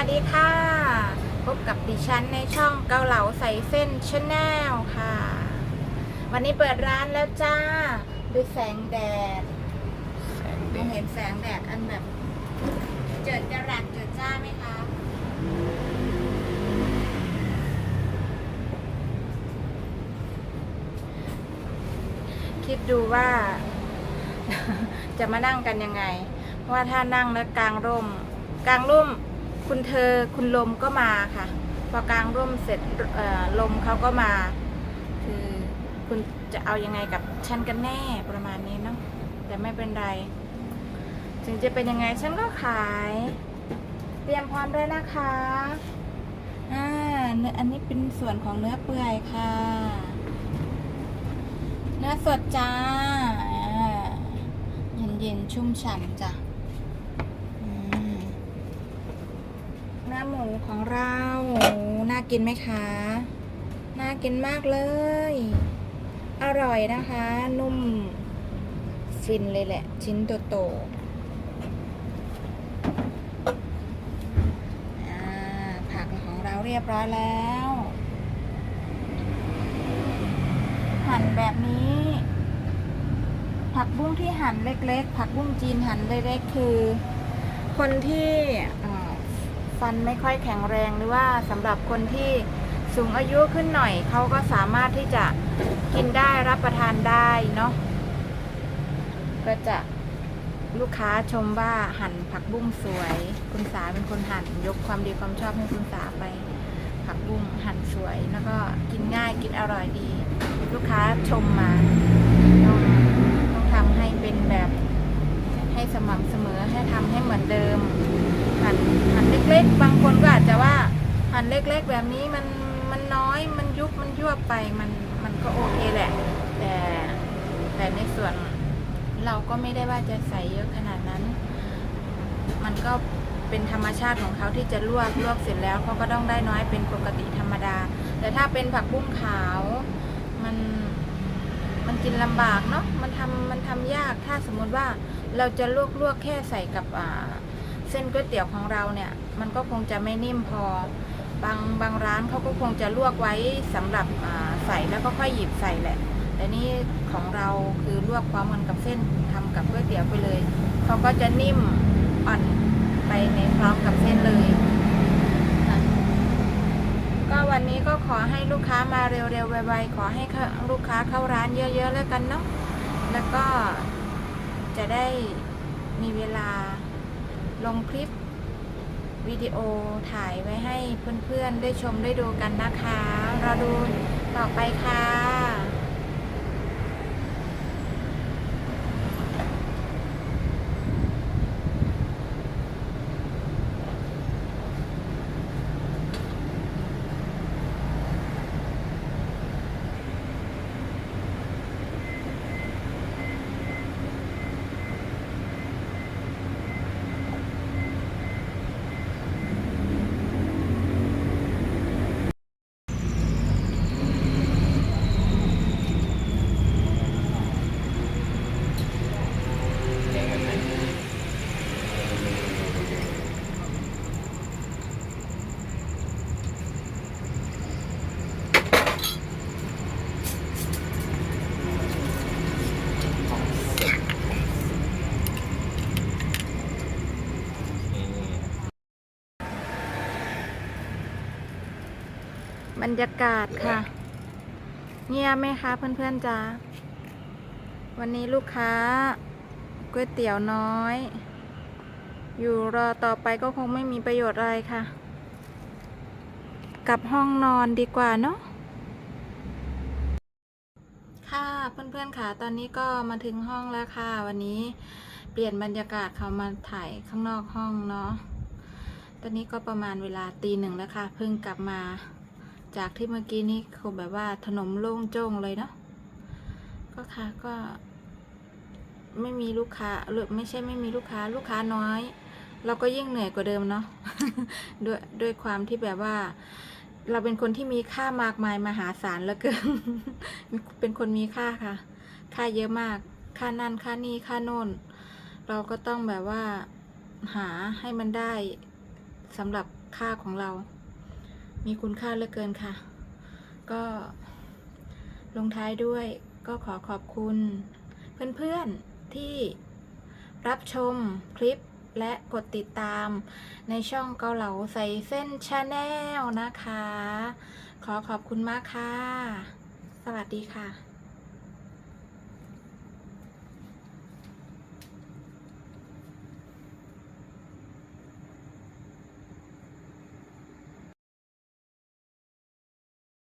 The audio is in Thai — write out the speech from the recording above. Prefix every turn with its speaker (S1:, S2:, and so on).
S1: วัสดีค่ะ พบกับดิฉันในช่องเกาเหลาใส่เส้นชาแนลค่ะ วันนี้เปิดร้านแล้วจ้าด้วยแสงแดด
S2: แสง
S1: ม
S2: แด
S1: อง
S2: ด
S1: เห็นแสงแดดอันแบบ เจิดจรัสเจิดจ้าไหมคะ คิดดูว่า จะมานั่งกันยังไง ว่าถ้านั่งแล้วกลางร่ม กลางร่ม คุณเธอคุณลมก็มาค่ะ พอกลางร่มเสร็จลมเขาก็มา คือคุณจะเอายังไงกับฉันกันแน่ประมาณนี้เนาะแต่ไม่เป็นไร ถึงจะเป็นยังไงฉันก็ขาย เตรียมพร้อมด้วยนะคะอ่าเนื้ออันนี้เป็นส่วนของเนื้อเปื่อยค่ะ เนื้อสดจ้าเย็นเย็นๆชุ่มฉ่ำจ้ะอืม หมูของเราน่ากินไหมคะ น่ากินมากเลย อร่อยนะคะ นุ่ม ฟินเลยแหละ ชิ้นโตๆผักของเราเรียบร้อยแล้ว หั่นแบบนี้ ผักบุ้งที่หั่นเล็ก ๆ ผักบุ้งจีนหั่นเล็กๆคือ คนที่ ฟันไม่ค่อยแข็งแรงหรือว่าสำหรับคนที่สูงอายุขึ้นหน่อยเขาก็สามารถที่จะกินได้รับประทานได้เนาะก็จะลูกค้าชมว่าหั่นผักบุ้งสวย คุณสาเป็นคนหั่นยกความดีความชอบให้คุณสาไป ผักบุ้งหั่นสวย แล้วก็กินง่ายกินอร่อยดี ลูกค้าชมมาต้องต้องทำให้เป็นแบบให้สม่ำเสมอให้ทำให้เหมือนเดิม หั่นหั่นเล็กๆ บางคนก็อาจจะว่า หั่น เล็ก ๆ แบบนี้มันมันน้อยมันยุบมันยั่วไปมันมันก็โอเคแหละ แต่แต่ในส่วนเราก็ไม่ได้ว่าจะใส่เยอะขนาดนั้น มันก็เป็นธรรมชาติของเขาที่จะลวกลวกเสร็จแล้วเขาก็ต้องได้น้อยเป็นปกติธรรมดา แต่ถ้าเป็นผักบุ้งขาว มันมันกินลำบากเนาะมันทำมันทำยากถ้าสมมุติว่าเราจะลวกลวกแค่ใส่กับเส้นก๋วยเตี๋ยวของเราเนี่ย มันก็คงจะไม่นิ่มพอ บางบางร้านเขาก็คงจะลวกไว้สำหรับใส่แล้วก็ค่อยหยิบใส่แหละแต่นี่ของเราคือลวกพร้อมกันกับเส้นทำกับก๋วยเตี๋ยวไปเลยเขาก็จะนิ่มอ่อนไปในพร้อมกับเส้นเลยก็วันนี้ก็ขอให้ลูกค้ามาเร็วๆไวๆขอให้ลูกค้าเข้าร้านเยอะๆแล้วกันเนาะแล้วก็จะได้มีเวลาลงคลิป วิดีโอถ่ายไว้ให้เพื่อนๆได้ชมได้ดูกันนะคะรอดูต่อไปค่ะ
S2: แดงแบบไหน
S1: บรรยากาศค่ะ เงียบไหมคะเพื่อนๆจ้าวันนี้ลูกค้าก๋วยเตี๋ยวน้อย อยู่รอต่อไปก็คงไม่มีประโยชน์อะไรค่ะ กลับห้องนอนดีกว่าเนาะค่ะเพื่อนๆค่ะตอนนี้ก็มาถึงห้องแล้วค่ะ วันนี้เปลี่ยนบรรยากาศเขามาถ่ายข้างนอกห้องเนาะตอนนี้ก็ประมาณเวลาตีหนึ่งแล้วค่ะเพิ่งกลับมา จากที่เมื่อกี้นี้คือแบบว่าถนนโล่งโจ้งเลยเนาะก็ค่ะก็ไม่มีลูกค้าหรือไม่ใช่ไม่มีลูกค้าลูกค้าน้อย เราก็ยิ่งเหนื่อยกว่าเดิมเนาะด้วยด้วยความที่แบบว่า เราเป็นคนที่มีค่ามากมายมหาศาลเหลือเกินเป็นคนมีค่าค่ะ ค่าเยอะมาก ค่านั่นค่านี่ค่าโน่น เราก็ต้องแบบว่าหาให้มันได้สำหรับค่าของเรา มีคุณค่าเหลือเกินค่ะ ก็ลงท้ายด้วยก็ขอขอบคุณ เพื่อนๆที่รับชมคลิปและกดติดตามในช่องเกาเหลาใส่เส้นชาแนลนะคะ ขอขอบคุณมากค่ะ สวัสดีค่ะ